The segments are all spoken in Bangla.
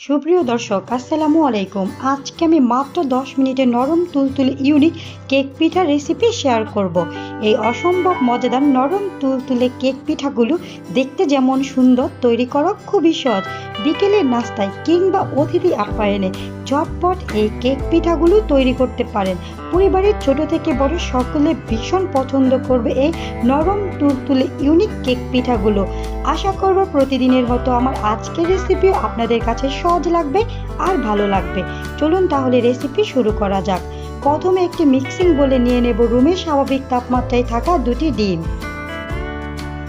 সুপ্রিয় দর্শক, আসসালামু আলাইকুম আজকে আমি মাত্র দশ মিনিটে নরম তুলতুলে ইউনিক কেক পিঠা রেসিপি শেয়ার করব। এই অসম্ভব মজাদার নরম তুলতুলে কেক পিঠাগুলো দেখতে যেমন সুন্দর, তৈরি করা খুবই সহজ বিকেলের নাস্তায় কিংবা অতিথি আপ্যায়নে ঝটপট এই কেক পিঠাগুলো তৈরি করতে পারেন। পরিবারের ছোট থেকে বড় সকলে ভীষণ পছন্দ করবে এই নরম, তুলতুলে ইউনিক কেক পিঠাগুলো। আশা করব প্রতিদিনের মতো আমার আজকের রেসিপিও আপনাদের কাছে সহজ লাগবে আর ভালো লাগবে। চলুন তাহলে রেসিপি শুরু করা যাক। প্রথমে একটি মিক্সিং বলে নিয়ে নেব। রুমের স্বাভাবিক তাপমাত্রায় থাকা দুটি ডিম।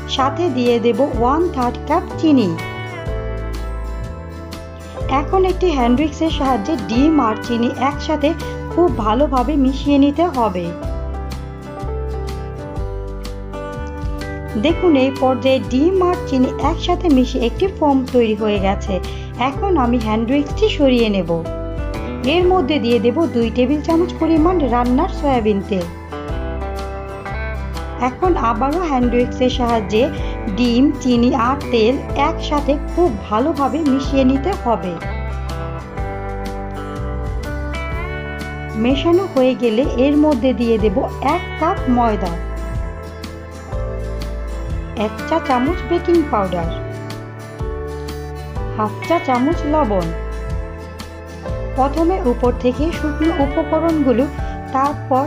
সাথে দিয়ে দেব ওয়ান থার্ড কাপ চিনি। এখন একটি হ্যান্ডউইক্সের সাহায্যে ডিম আর চিনি একসাথে খুব ভালোভাবে মিশিয়ে নিতে হবে। দেখুন, এই পর্যায়ে ডিম আর চিনি একসাথে মিশিয়ে একটি ফোম তৈরি হয়ে গেছে। এখন আমি হ্যান্ডউইক্সটি সরিয়ে নেব। এর মধ্যে দিয়ে দেব দুই টেবিল চামচ পরিমাণ রান্নার সয়াবিন তেল। এখন আবারও হ্যান্ডউইক্সের সাহায্যে ডিম, চিনি আর তেল একসাথে খুব ভালোভাবে মিশিয়ে নিতে হবে। মেশানো হয়ে গেলে এর মধ্যে দিয়ে দেব এক কাপ ময়দা, এক চা চামচ বেকিং পাউডার, হাফ চা চামচ লবণ। প্রথমে উপর থেকে শুকনো উপকরণগুলো, তারপর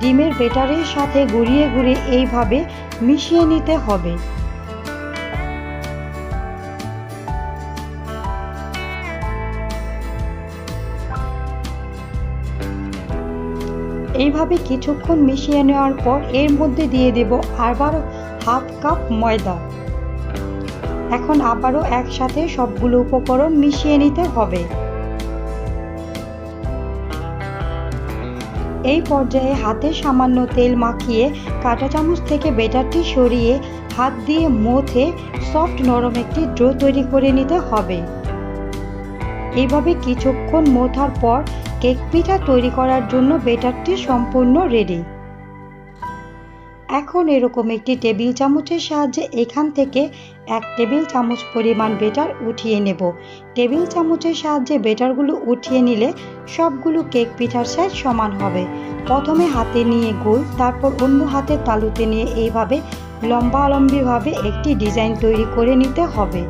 ডিমের বেটারের সাথে গুঁড়িয়ে গুঁড়িয়ে এইভাবে মিশিয়ে নিতে হবে। এইভাবে কিছুক্ষণ মিশিয়ে নেওয়ার পর এর মধ্যে দিয়ে দেব আবার হাফ কাপ ময়দা। এখন আবারও একসাথে সবগুলো উপকরণ মিশিয়ে নিতে হবে। এই পর্যায়ে হাতে সামান্য তেল মাখিয়ে কাঁটা চামচ থেকে বেটারটি সরিয়ে হাত দিয়ে মথে সফট নরম একটি ড্রো তৈরি করে নিতে হবে। এইভাবে কিছুক্ষণ মোথার পর কেক পিঠা তৈরি করার জন্য বেটারটি সম্পূর্ণ রেডি এখন এরকম একটি টেবিল চামচের সাহায্যে এখান থেকে এক টেবিল চামচ পরিমাণ বেটার উঠিয়ে নেব। টেবিল চামচের সাহায্যে বেটারগুলো উঠিয়ে নিলে সবগুলো কেক পিঠার সাইজ সমান হবে। প্রথমে হাতে নিয়ে গোল, তারপর অন্য হাতে তালুতে নিয়ে এইভাবে লম্বালম্বিভাবে একটি ডিজাইন তৈরি করে নিতে হবে।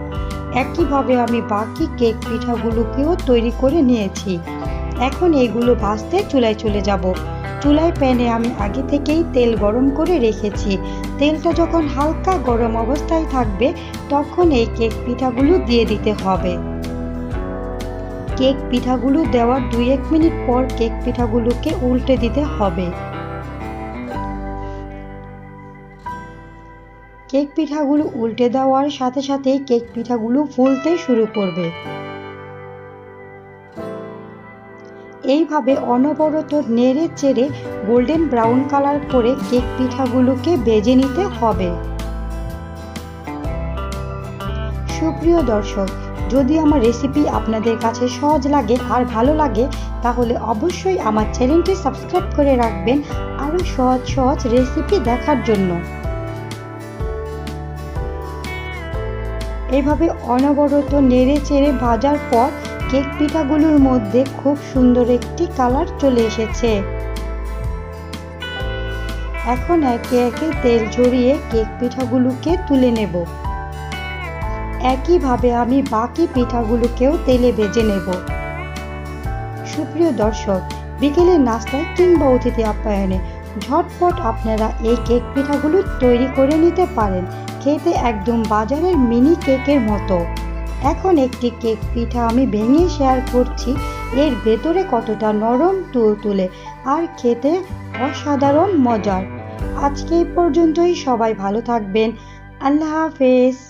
একইভাবে আমি বাকি কেক পিঠাগুলোকেও তৈরি করে নিয়েছি। এখন এগুলো ভাজতে চুলায় চলে যাব। চুলায় প্যানে আমি আগে থেকেই তেল গরম করে রেখেছি। তেলটা যখন হালকা গরম অবস্থায় থাকবে, তখন এই কেক পিঠাগুলো দিয়ে দিতে হবে। কেক পিঠাগুলো দেওয়ার দুই এক মিনিট পর কেক পিঠাগুলোকে উল্টে দিতে হবে। কেক পিঠাগুলো উল্টে দেওয়ার সাথে সাথে কেক পিঠাগুলো ফুলতে শুরু করবে। এইভাবে অনবরত নেড়ে চেড়ে গোল্ডেন ব্রাউন কালার করে কেক পিঠাগুলোকে ভেজে নিতে হবে। সুপ্রিয় দর্শক, যদি আমার রেসিপি আপনাদের কাছে সহজ লাগে আর ভালো লাগে, তাহলে অবশ্যই আমার চ্যানেলটি সাবস্ক্রাইব করে রাখবেন আরও সহজ সহজ রেসিপি দেখার জন্য। এভাবে অনবরত নেড়ে চেড়ে ভাজার পর কেক পিঠাগুলোর মধ্যে খুব সুন্দর একটি কালার চলে এসেছে। এখন একে একে তেল ঝরিয়ে কেক পিঠাগুলোকে তুলে নেব। একইভাবে আমি বাকি পিঠাগুলোকেও তেলে ভেজে নেব। সুপ্রিয় দর্শক বিকেলের নাস্তায় কিংবা অতিথি আপ্যায়নে ঝটপট আপনারা এই কেক পিঠাগুলো তৈরি করে নিতে পারেন। খেতে একদম বাজারের মিনি কেকের মতো। এখন একটি কেক পিঠা আমি ভেঙে শেয়ার করছি। এর ভেতরে কতটা নরম তুল তুলে, আর খেতে অসাধারণ মজার। আজকে এই পর্যন্তই, সবাই ভালো থাকবেন। আল্লাহ হাফেজ।